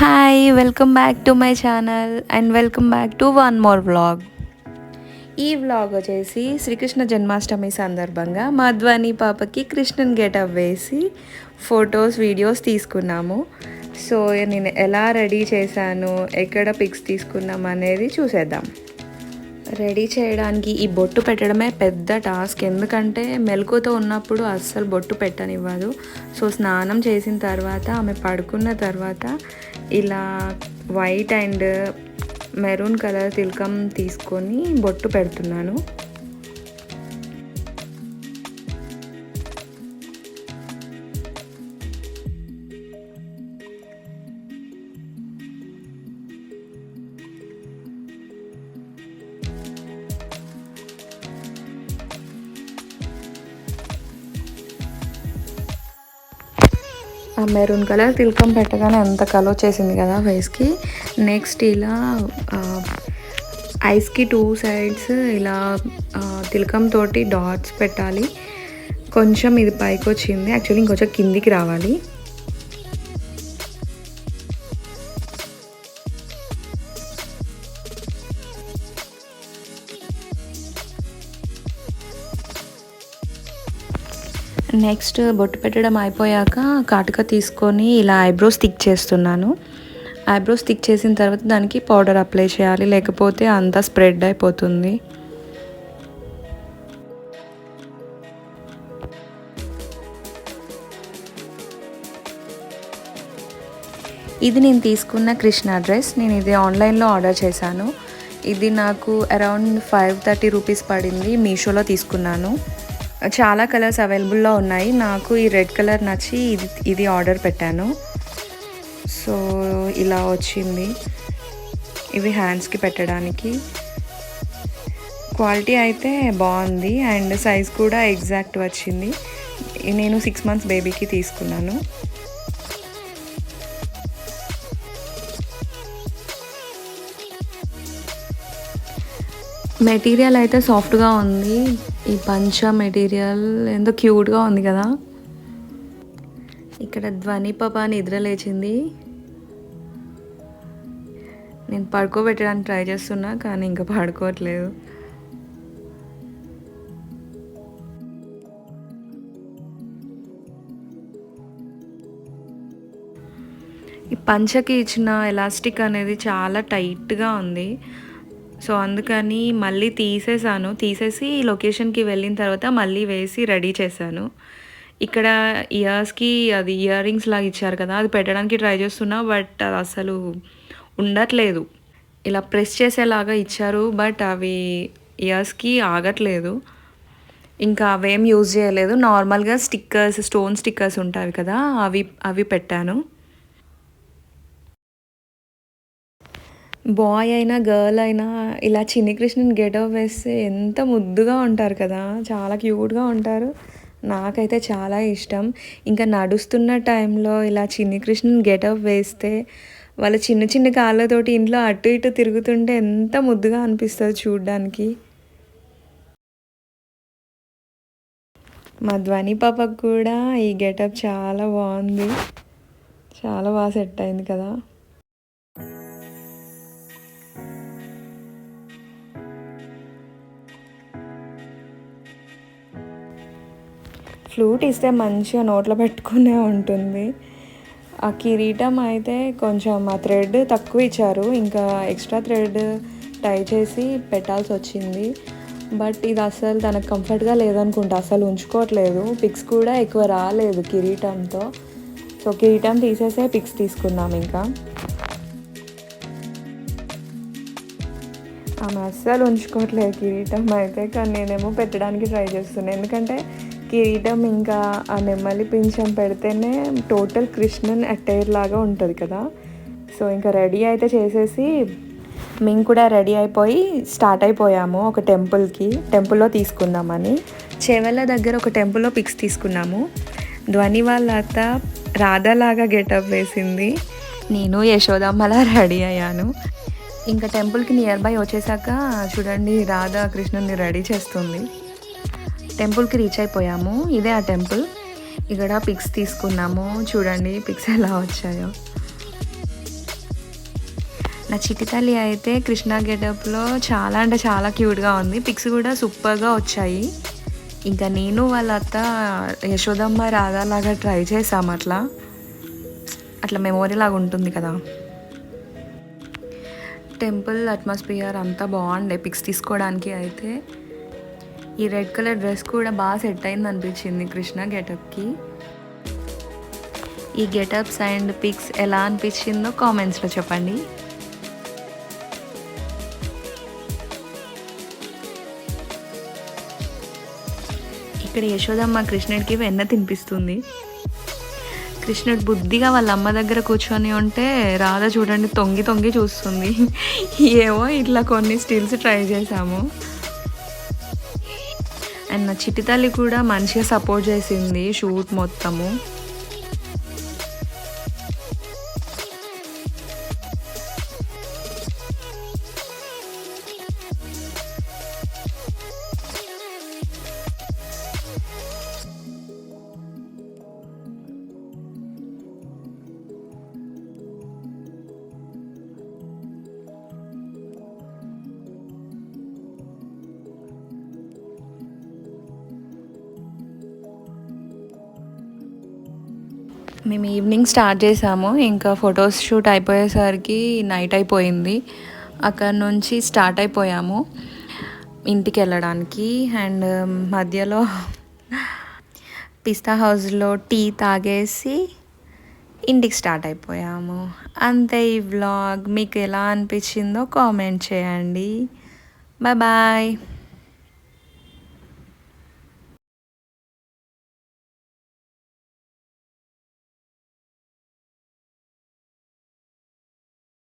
Hi welcome back to my channel and welcome back to one more vlog ఈ vlog వచ్చేసి శ్రీకృష్ణ జన్మాష్టమి సందర్భంగా మధ్వాని పాపకి Krishnan getup వేసి ఫొటోస్ వీడియోస్ తీసుకున్నాము. సో నేను ఎలా రెడీ చేశాను ఎక్కడ పిక్స్ తీసుకున్నాం అనేది చూసేద్దాం. రెడీ చేయడానికి ఈ బొట్టు పెట్టడమే పెద్ద టాస్క్. ఎందుకంటే మెలకుతో ఉన్నప్పుడు అస్సలు బొట్టు పెట్టనివ్వదు. సో స్నానం చేసిన తర్వాత ఆమె పడుకున్న తర్వాత ఇలా వైట్ అండ్ మెరూన్ కలర్ తిలకం తీసుకొని బొట్టు పెడుతున్నాను. ఆ మెరూన్ కలర్ తిలకం పెట్టగానే ఎంత కలర్ చేసింది కదా ఫేస్కి. నెక్స్ట్ ఇలా ఐస్కి టూ సైడ్స్ ఇలా తిలకం తోటి డాట్స్ పెట్టాలి. కొంచెం ఇది పైకి వచ్చింది. యాక్చువల్లీ ఇంకొంచెం కిందికి రావాలి. నెక్స్ట్ బొట్టు పెట్టడం అయిపోయాక కాటుక తీసుకొని ఇలా ఐబ్రో స్టిక్ చేస్తున్నాను. ఐబ్రో స్టిక్ చేసిన తర్వాత దానికి పౌడర్ అప్లై చేయాలి లేకపోతే అంతా స్ప్రెడ్ అయిపోతుంది. ఇది నేను తీసుకున్న కృష్ణ డ్రెస్ నేను ఇది ఆన్లైన్లో ఆర్డర్ చేశాను. ఇది నాకు అరౌండ్ ఫైవ్ థర్టీ రూపీస్ పడింది మీషోలో తీసుకున్నాను. చాలా కలర్స్ అవైలబుల్లో ఉన్నాయి. నాకు ఈ రెడ్ కలర్ నచ్చి ఇది ఇది ఆర్డర్ పెట్టాను. సో ఇలా వచ్చింది. ఇవి హ్యాండ్స్కి పెట్టడానికి. క్వాలిటీ అయితే బాగుంది. అండ్ సైజ్ కూడా ఎగ్జాక్ట్ వచ్చింది. నేను సిక్స్ మంత్స్ బేబీకి తీసుకున్నాను. మెటీరియల్ అయితే సాఫ్ట్గా ఉంది. ఈ పంచ మెటీరియల్ ఎంతో క్యూట్గా ఉంది కదా. ఇక్కడ ధ్వని పాప నిద్ర లేచింది. నేను పడుకోబెట్టడానికి ట్రై చేస్తున్నా కానీ ఇంకా పడుకోవట్లేదు. ఈ పంచకి ఇచ్చిన ఎలాస్టిక్ అనేది చాలా టైట్గా ఉంది. సో అందుకని మళ్ళీ తీసేసాను. తీసేసి లొకేషన్కి వెళ్ళిన తర్వాత మళ్ళీ వేసి రెడీ చేశాను. ఇక్కడ ఇయర్స్కి అది ఇయర్ రింగ్స్ లాగా ఇచ్చారు కదా అది పెట్టడానికి ట్రై చేస్తున్నా బట్ అది అసలు ఉండట్లేదు. ఇలా ప్రెస్ చేసేలాగా ఇచ్చారు బట్ అవి ఇయర్స్కి ఆగట్లేదు. ఇంకా అవేం యూజ్ చేయలేదు. నార్మల్గా స్టిక్కర్స్ స్టోన్ స్టిక్కర్స్ ఉంటాయి కదా అవి అవి పెట్టాను. బాయ్ అయినా గర్ల్ అయినా ఇలా చిన్ని కృష్ణుని గెటప్ వేస్తే ఎంత ముద్దుగా ఉంటారు కదా. చాలా క్యూట్గా ఉంటారు. నాకైతే చాలా ఇష్టం. ఇంకా నడుస్తున్న టైంలో ఇలా చిన్ని కృష్ణుని గెటప్ వేస్తే వాళ్ళ చిన్న చిన్న కాళ్ళతోటి ఇంట్లో అటు ఇటు తిరుగుతుంటే ఎంత ముద్దుగా అనిపిస్తుంది చూడ్డానికి. మా ధ్వని పాపకు కూడా ఈ గెటప్ చాలా బాగుంది. చాలా బాగా సెట్ అయింది కదా. ఫ్లూట్ ఇస్తే మంచిగా నోట్లో పెట్టుకునే ఉంటుంది. ఆ కిరీటం అయితే కొంచెం ఆ థ్రెడ్ తక్కువ ఇచ్చారు. ఇంకా ఎక్స్ట్రా థ్రెడ్ టై చేసి పెట్టాల్సి వచ్చింది. బట్ ఇది అసలు తనకు కంఫర్ట్గా లేదనుకుంటా. అసలు ఉంచుకోవట్లేదు. పిక్స్ కూడా ఎక్కువ రాలేదు కిరీటంతో. సో కిరీటం తీసేసే పిక్స్ తీసుకున్నాం ఇంకా. ఆమె అస్సలు ఉంచుకోవట్లేదు కిరీటం అయితే. కానీ నేనేమో పెట్టడానికి ట్రై చేస్తున్నాను. ఎందుకంటే కిరీటం ఇంకా ఆ నెమ్మలి పింఛం పెడితేనే టోటల్ కృష్ణన్ అటైర్ లాగా ఉంటుంది కదా. సో ఇంకా రెడీ అయితే చేసేసి మేము కూడా రెడీ అయిపోయి స్టార్ట్ అయిపోయాము ఒక టెంపుల్కి టెంపుల్లో తీసుకుందామని. చెవెళ్ళ దగ్గర ఒక టెంపుల్లో పిక్స్ తీసుకున్నాము. ధ్వని వాళ్ళ అత్త రాధలాగా గెటప్ వేసింది. నేను యశోదమ్మలా రెడీ అయ్యాను. ఇంకా టెంపుల్కి నియర్ బై వచ్చేసాక చూడండి రాధా కృష్ణుని రెడీ చేస్తుంది. టెంపుల్కి రీచ్ అయిపోయాము. ఇదే ఆ టెంపుల్. ఇక్కడ పిక్స్ తీసుకున్నాము. చూడండి పిక్స్ ఎలా వచ్చాయో. నా చిట్టి తల్లి అయితే కృష్ణా గెటప్లో చాలా అంటే చాలా క్యూట్గా ఉంది. పిక్స్ కూడా సూపర్గా వచ్చాయి. ఇంకా నేను వాళ్ళ అత్త యశోదమ్మ రాధాలాగా ట్రై చేసాము అట్లా. అట్లా మెమోరీ లాగా ఉంటుంది కదా. టెంపుల్ అట్మాస్ఫియర్ అంతా బాగుండే పిక్స్ తీసుకోవడానికి అయితే. ఈ రెడ్ కలర్ డ్రెస్ కూడా బాగా సెట్ అయింది అనిపించింది కృష్ణ గెటప్కి. ఈ గెటప్స్ అండ్ పిక్స్ ఎలా అనిపించిందో కామెంట్స్లో చెప్పండి. ఇక్కడ యశోదమ్మ కృష్ణుడికి వెన్న తినిపిస్తుంది. కృష్ణుడు బుద్ధిగా వాళ్ళ అమ్మ దగ్గర కూర్చొని ఉంటే రాధ చూడండి తొంగి తొంగి చూస్తుంది. ఏవో ఇట్లా కొన్ని స్టిల్స్ ట్రై చేశాము. అండ్ నా చిట్టి తల్లి కూడా మంచిగా సపోర్ట్ చేసింది షూట్ మొత్తము. మేము ఈవినింగ్ స్టార్ట్ చేసాము. ఇంకా ఫొటోస్ షూట్ అయిపోయేసరికి నైట్ అయిపోయింది. అక్కడ నుంచి స్టార్ట్ అయిపోయాము. ఇంటికి వెళ్ళడానికి. అండ్ um, మధ్యలో పిస్తా హౌస్లో టీ తాగేసి ఇంటికి స్టార్ట్ అయిపోయాము. అంతే ఈ వ్లాగ్ మీకు ఎలా అనిపించిందో కామెంట్ చేయండి. Bye bye